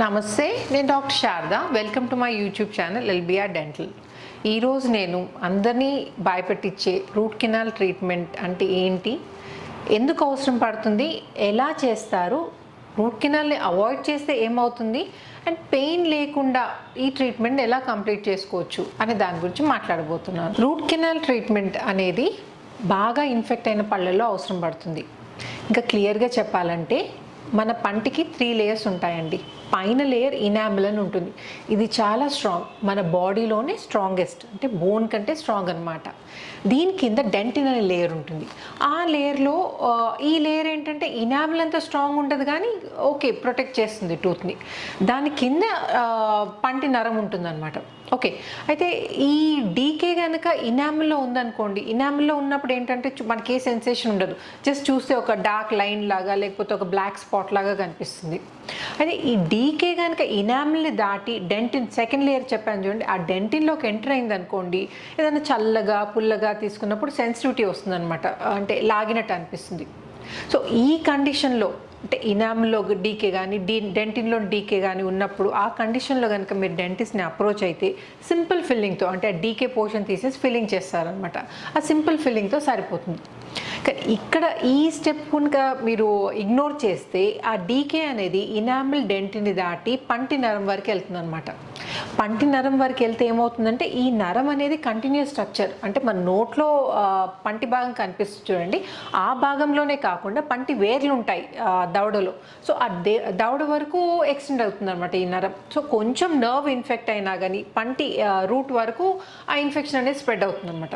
నమస్తే నేను doctor Sharada. Welcome to my YouTube channel LBR dental. ఈరోజు నేను అందరినీ భయపెట్టించే రూట్ కెనాల్ ట్రీట్మెంట్ అంటే ఏంటి? ఎందుకు అవసరం పడుతుంది? ఎలా చేస్తారు? రూట్ కెనాల్ని అవాయిడ్ చేస్తే ఏమవుతుంది? అండ్ పెయిన్ లేకుండా ఈ ట్రీట్మెంట్ ఎలా కంప్లీట్ చేసుకోవచ్చు అనే దాని గురించి మాట్లాడబోతున్నాను. రూట్ కెనాల్ ట్రీట్మెంట్ అనేది బాగా ఇన్ఫెక్ట్ అయిన పళ్ళల్లో అవసరం పడుతుంది. ఇంకా క్లియర్గా చెప్పాలంటే మన పంటికి త్రీ లేయర్స్ ఉంటాయండి. పైన లేయర్ ఇనామిల్ అని ఉంటుంది. ఇది చాలా స్ట్రాంగ్ మన బాడీలోనే స్ట్రాంగెస్ట్ అంటే బోన్ కంటే స్ట్రాంగ్ అనమాట దీని కింద డెంటిన్ అనే లేయర్ ఉంటుంది. ఆ లేయర్లో ఈ లేయర్ ఏంటంటే ఇనామిల్ అంత స్ట్రాంగ్ ఉండదు కానీ ఓకే ప్రొటెక్ట్ చేస్తుంది టూత్ని దాని కింద పంటి నరం ఉంటుందన్నమాట. ఓకే. అయితే ఈ డీకే కనుక ఇనామిల్లో ఉందనుకోండి ఇనామిల్లో ఉన్నప్పుడు ఏంటంటే మనకి ఏ సెన్సేషన్ ఉండదు. జస్ట్ చూస్తే ఒక డార్క్ లైన్ లాగా లేకపోతే ఒక బ్లాక్ స్పాట్ లాగా కనిపిస్తుంది. అయితే ఈ డీకే కనుక ఇనామిల్ని దాటి డెంటిన్ సెకండ్ లేయర్ చెప్పాను చూడండి ఆ డెంటిన్లోకి ఎంటర్ అయింది అనుకోండి ఏదైనా చల్లగా పుల్లగా తీసుకున్నప్పుడు సెన్సిటివిటీ వస్తుందన్నమాట. అంటే లాగినట్టు అనిపిస్తుంది. సో ఈ కండిషన్లో అంటే ఇనామ్లో డీకే కానీ డీ డెంటిన్లో డీకే కానీ ఉన్నప్పుడు ఆ కండిషన్లో కనుక మీరు డెంటిస్ట్ని అప్రోచ్ అయితే సింపుల్ ఫిల్లింగ్తో అంటే ఆ డీకే పోర్షన్ తీసేసి ఫిల్లింగ్ చేస్తారనమాట ఆ సింపుల్ ఫిల్లింగ్తో సరిపోతుంది. ఇక్కడ ఈ స్టెప్ కనుక మీరు ఇగ్నోర్ చేస్తే ఆ డీకే అనేది ఇనామిల్ డెంటిని దాటి పంటి నరం వరకు వెళ్తుందనమాట అనమాట పంటి నరం వరకు వెళ్తే ఏమవుతుందంటే ఈ నరం అనేది కంటిన్యూస్ స్ట్రక్చర్ అంటే మన నోట్లో పంటి భాగం కనిపిస్తుంది చూడండి. ఆ భాగంలోనే కాకుండా పంటి వేర్లు ఉంటాయి ఆ, దవడలో. సో ఆ దే దవడ వరకు ఎక్స్టెండ్ అవుతుంది అనమాట ఈ నరం. సో కొంచెం నర్వ్ ఇన్ఫెక్ట్ అయినా కానీ పంటి రూట్ వరకు ఆ ఇన్ఫెక్షన్ అనేది స్ప్రెడ్ అవుతుంది అనమాట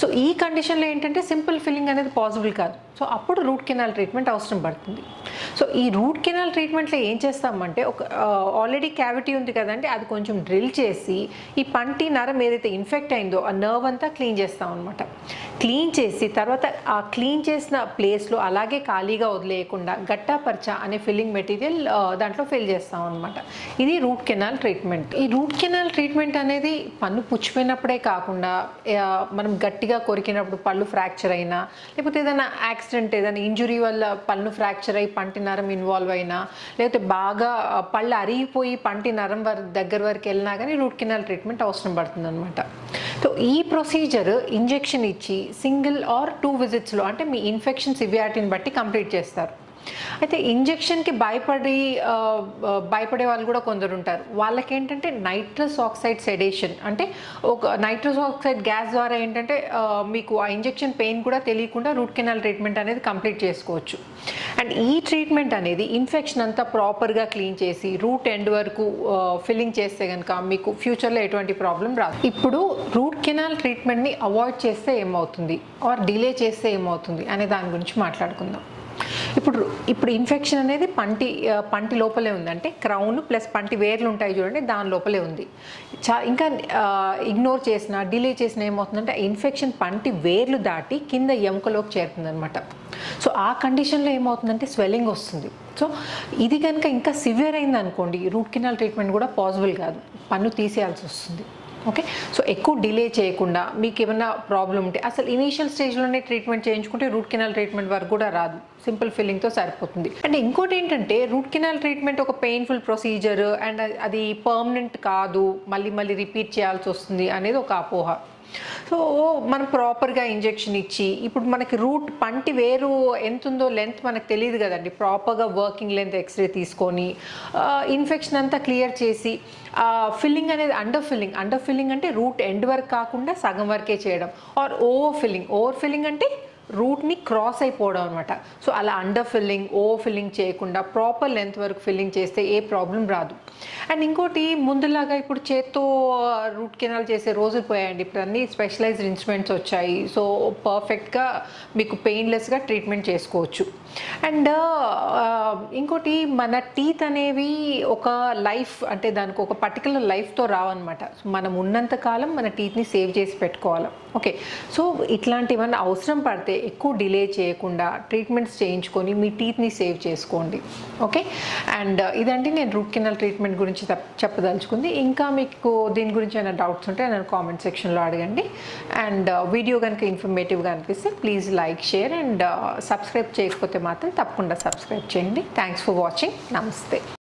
సో ఈ కండిషన్లో ఏంటంటే సింపుల్ ఫిల్లింగ్ అనేది పాసిబుల్ కాదు. సో అప్పుడు రూట్ కెనాల్ ట్రీట్మెంట్ అవసరం పడుతుంది. సో ఈ రూట్ కెనాల్ ట్రీట్మెంట్లో ఏం చేస్తామంటే ఒక ఆల్రెడీ క్యావిటీ ఉంది కదండి అది కొంచెం కొంచెం డ్రిల్ చేసి ఈ పంటి నరం ఏదైతే ఇన్ఫెక్ట్ అయిందో ఆ నర్వ్ అంతా క్లీన్ చేస్తాం అనమాట క్లీన్ చేసి తర్వాత ఆ క్లీన్ చేసిన ప్లేస్లో అలాగే ఖాళీగా వదిలేయకుండా గట్టాపరచ అనే ఫిల్లింగ్ మెటీరియల్ దాంట్లో ఫిల్ చేస్తాం అనమాట ఇది రూట్ కెనాల్ ట్రీట్మెంట్. ఈ రూట్ కెనాల్ ట్రీట్మెంట్ అనేది పన్ను పుచ్చిపోయినప్పుడే కాకుండా మనం గట్టిగా కొరికినప్పుడు పళ్ళు ఫ్రాక్చర్ అయినా లేకపోతే ఏదైనా యాక్సిడెంట్ ఏదైనా ఇంజురీ వల్ల పళ్ళు ఫ్రాక్చర్ అయ్యి పంటి నరం ఇన్వాల్వ్ అయినా లేకపోతే బాగా పళ్ళు అరిగిపోయి పంటి నరం వర దగ్గర వరకు వెళ్ళినా కానీ రూట్ కెనాల్ ట్రీట్మెంట్ అవసరం పడుతుంది అనమాట సో ఈ ప్రొసీజర్ ఇంజెక్షన్ ఇచ్చి సింగిల్ ఆర్ టూ విజిట్స్లో అంటే మీ ఇన్ఫెక్షన్ సివియారిటీని బట్టి కంప్లీట్ చేస్తారు. అయితే ఇంజెక్షన్కి భయపడి భయపడే వాళ్ళు కూడా కొందరు ఉంటారు. వాళ్ళకి ఏంటంటే నైట్రస్ ఆక్సైడ్ సెడేషన్. అంటే ఒక నైట్రస్ ఆక్సైడ్ గ్యాస్ ద్వారా ఏంటంటే మీకు ఆ ఇంజెక్షన్ పెయిన్ కూడా తెలియకుండా రూట్ కెనాల్ ట్రీట్మెంట్ అనేది కంప్లీట్ చేసుకోవచ్చు. అండ్ ఈ ట్రీట్మెంట్ అనేది ఇన్ఫెక్షన్ అంతా ప్రాపర్గా క్లీన్ చేసి రూట్ ఎండ్ వరకు ఫిల్లింగ్ చేస్తే కనుక మీకు ఫ్యూచర్లో ఎటువంటి ప్రాబ్లం రాదు. ఇప్పుడు రూట్ కెనాల్ ట్రీట్మెంట్ని అవాయిడ్ చేస్తే ఏమవుతుంది? ఆర్ డిలే చేస్తే ఏమవుతుంది? అనే దాని గురించి మాట్లాడుకుందాం. ఇప్పుడు ఇప్పుడు ఇన్ఫెక్షన్ అనేది పంటి పంటి లోపలే ఉంది. అంటే క్రౌన్ ప్లస్ పంటి వేర్లు ఉంటాయి చూడండి దాని లోపలే ఉంది. చా ఇంకా ఇగ్నోర్ చేసిన డిలే చేసిన ఏమవుతుందంటే ఇన్ఫెక్షన్ పంటి వేర్లు దాటి కింద ఎముకలోకి చేరుతుందనమాట సో ఆ కండిషన్లో ఏమవుతుందంటే స్వెల్లింగ్ వస్తుంది. సో ఇది కనుక ఇంకా సివియర్ అయింది అనుకోండి రూట్ కెనాల్ ట్రీట్మెంట్ కూడా పాసిబుల్ కాదు. పన్ను తీసేయాల్సి వస్తుంది. ఓకే సో ఎక్కువ డిలే చేయకుండా మీకు ఏమైనా ప్రాబ్లం ఉంటే అసలు ఇనీషియల్ స్టేజ్లోనే ట్రీట్మెంట్ చేయించుకుంటే రూట్ కెనాల్ ట్రీట్మెంట్ వరకు కూడా రాదు. సింపుల్ ఫిల్లింగ్తో సరిపోతుంది. అండ్ ఇంకోటి ఏంటంటే రూట్ కెనాల్ ట్రీట్మెంట్ ఒక పెయిన్ఫుల్ ప్రొసీజర్ అండ్ అది పర్మనెంట్ కాదు మళ్ళీ మళ్ళీ రిపీట్ చేయాల్సి వస్తుంది అనేది ఒక అపోహ. సో మనం ప్రాపర్గా ఇంజెక్షన్ ఇచ్చి ఇప్పుడు మనకి రూట్ పంటి వేరు ఎంత ఉందో లెంత్ మనకు తెలియదు కదండి. ప్రాపర్గా వర్కింగ్ లెంత్ ఎక్స్రే తీసుకొని ఇన్ఫెక్షన్ అంతా క్లియర్ చేసి ఫిల్లింగ్ అనేది అండర్ ఫిల్లింగ్. అండర్ ఫిల్లింగ్ అంటే రూట్ ఎండ్ వరకు కాకుండా సగం వరకే చేయడం. Or over filling. Over filling అంటే రూట్ని క్రాస్ అయిపోవడం అనమాట సో అలా అండర్ ఫిల్లింగ్ ఓ ఫిల్లింగ్ చేయకుండా ప్రాపర్ లెంత్ వరకు ఫిల్లింగ్ చేస్తే ఏ ప్రాబ్లం రాదు. అండ్ ఇంకోటి ముందులాగా ఇప్పుడు చేత్తో రూట్ కెనాల్ చేసే రోజులు పోయాయండి. ఇప్పుడు అన్ని స్పెషలైజ్డ్ ఇన్స్ట్రుమెంట్స్ వచ్చాయి. సో పర్ఫెక్ట్గా మీకు పెయిన్లెస్గా ట్రీట్మెంట్ చేసుకోవచ్చు. అండ్ ఇంకోటి మన టీత్ అనేవి ఒక లైఫ్ అంటే దానికి ఒక పర్టికులర్ లైఫ్తో రావన్నమాట. మనం ఉన్నంత కాలం మన టీత్ని సేవ్ చేసి పెట్టుకోవాలి. ఓకే సో ఇట్లాంటివన్నీ అవసరం పడితే ఎక్కువ డిలే చేయకుండా ట్రీట్మెంట్స్ చేయించుకొని మీ టీత్ని సేవ్ చేసుకోండి. ఓకే? అండ్ uh, ఇదంటే నేను రూట్ కెనాల్ ట్రీట్మెంట్ గురించి చెప్పదలుచుకుంది. ఇంకా మీకు దీని గురించి ఏమైనా డౌట్స్ ఉంటే నన్ను కామెంట్ సెక్షన్లో అడగండి. అండ్ uh, వీడియో కనుక ఇన్ఫర్మేటివ్గా అనిపిస్తే please like share and uh, subscribe చేయకపోతే మాత్రం తప్పకుండా సబ్స్క్రైబ్ చేయండి. Thanks for watching. నమస్తే.